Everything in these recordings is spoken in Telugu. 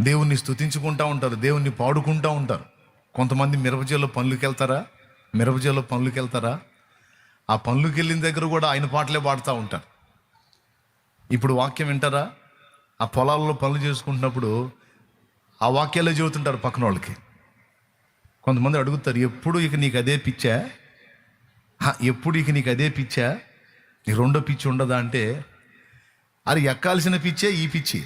దేవుణ్ణి స్థుతించుకుంటూ ఉంటారు దేవుణ్ణి పాడుకుంటూ ఉంటారు. కొంతమంది మిరపజేలో పనులకి వెళ్తారా మిరపజేలో పనులకి వెళ్తారా ఆ పనులకి వెళ్ళిన దగ్గర కూడా ఆయన పాటలే పాడుతూ ఉంటారు. ఇప్పుడు వాక్యం వింటారా? ఆ పొలాల్లో పనులు చేసుకుంటున్నప్పుడు ఆ వాక్యాలే చెబుతుంటారు పక్కన వాళ్ళకి. కొంతమంది అడుగుతారు ఎప్పుడు ఇక నీకు అదే పిచ్చా? ఎప్పుడు ఇక నీకు అదే పిచ్చా? నీ రెండో పిచ్చి ఉండదా? అంటే అది ఎక్కాల్సిన పిచ్చే ఈ పిచ్చి.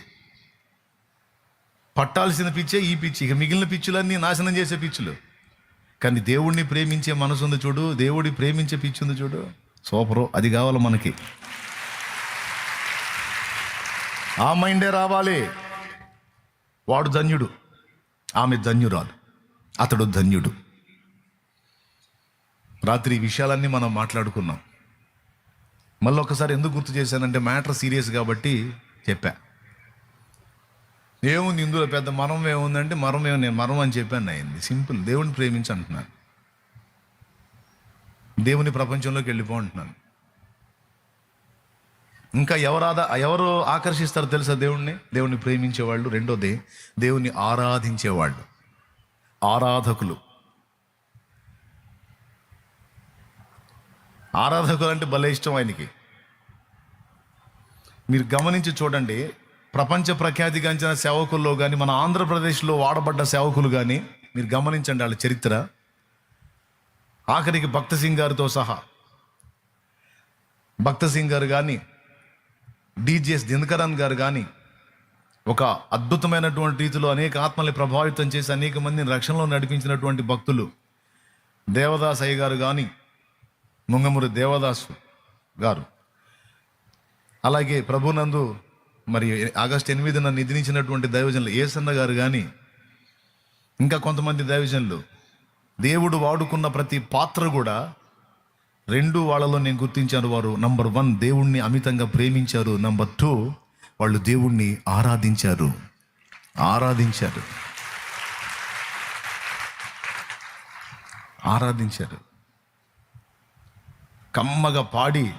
పట్టాల్సిన పిచ్చే ఈ పిచ్చి. ఇక మిగిలిన పిచ్చులన్నీ నాశనం చేసే పిచ్చులు. కానీ దేవుణ్ణి ప్రేమించే మనసు ఉంది చూడు. దేవుడి ప్రేమించే పిచ్చి ఉంది చూడు. సూపరు. అది కావాలి మనకి. ఆ మైండే రావాలి. వాడు ధన్యుడు. ఆమె ధన్యురాలు. అతడు ధన్యుడు. రాత్రి ఈ విషయాలన్నీ మనం మాట్లాడుకున్నాం. మళ్ళీ ఒకసారి ఎందుకు గుర్తు చేశానంటే మ్యాటర్ సీరియస్ కాబట్టి చెప్పా. ఏముంది ఇందులో పెద్ద మరం ఏముందంటే మరం ఏమి నేను మరం అని చెప్పాను అయింది సింపుల్ దేవుని ప్రేమించి అంటున్నాను. దేవుని ప్రపంచంలోకి వెళ్ళిపో అంటున్నాను. ఇంకా ఎవరాధ ఎవరు ఆకర్షిస్తారు తెలుసా దేవుణ్ణి? దేవుణ్ణి ప్రేమించేవాళ్ళు రెండోది దేవుణ్ణి ఆరాధించేవాళ్ళు ఆరాధకులు. ఆరాధకులు అంటే భలే ఇష్టం ఆయనకి. మీరు గమనించి చూడండి ప్రపంచ ప్రఖ్యాతిగాంచిన సేవకుల్లో కానీ మన ఆంధ్రప్రదేశ్లో వాడబడ్డ సేవకులు కానీ మీరు గమనించండి వాళ్ళ చరిత్ర. ఆఖరికి భక్త సింగ్ గారితో సహా. భక్త సింగ్ గారు కానీ డీజేఎస్ దినకరన్ గారు కానీ ఒక అద్భుతమైనటువంటి రీతిలో అనేక ఆత్మల్ని ప్రభావితం చేసి అనేక మందిని రక్షణలో నడిపించినటువంటి భక్తులు దేవదాస్ అయ్య గారు కానీ ముంగమురి దేవదాసు గారు. అలాగే ప్రభునందు మరి ఆగస్ట్ ఎనిమిదిన నిధినిచ్చినటువంటి దైవజనులు ఏసన్న గారు కానీ ఇంకా కొంతమంది దైవజనులు దేవుడు వాడుకున్న ప్రతి పాత్ర కూడా రెండు వాళ్ళలో నేను గుర్తించాను వారు. నంబర్ వన్ దేవుణ్ణి అమితంగా ప్రేమించారు. నంబర్ టూ వాళ్ళు దేవుణ్ణి ఆరాధించారు. ఆరాధించారు. ఆరాధించారు. కమ్మగా పాడి